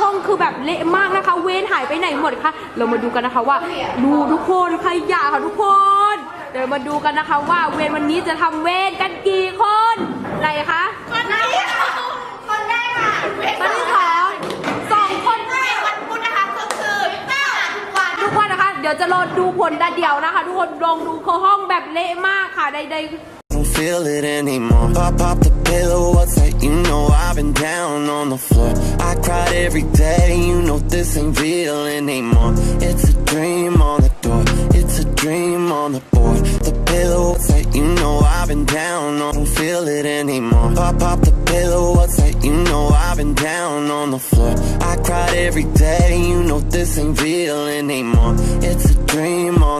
ห้องคือแบบเละมากนะคะ เวนหายไปไหนหมดคะ เรามาดูกันนะคะว่าดูทุกคนขยะค่ะทุกคน เดี๋ยวมาดูกันนะคะว่าเวนวันนี้จะทำเวนกันกี่คนไหนคะคนแรกค่ะคนแรกค่ะตอนนี้ขอสองคน ไม่วันพุธนะคะก็คืทุกวันทุกคนนะคะ เดี๋ยวจะรอดูผลแต่เดี๋ยวนะคะ ทุกคนลองดูคือห้องแบบเละมากค่ะใดๆ feel it anymore. Pop, pop the pillow, what's that? You know I've been down on the floor. I cried every day, you know this ain't real anymore. It's a dream on the door, it's a dream on the board. The pillow, what's that? You know I've been down on, don't feel it anymore. Pop, pop the pillow, what's that? You know I've been down on the floor. I cried every day, you know this ain't real anymore. It's a dream on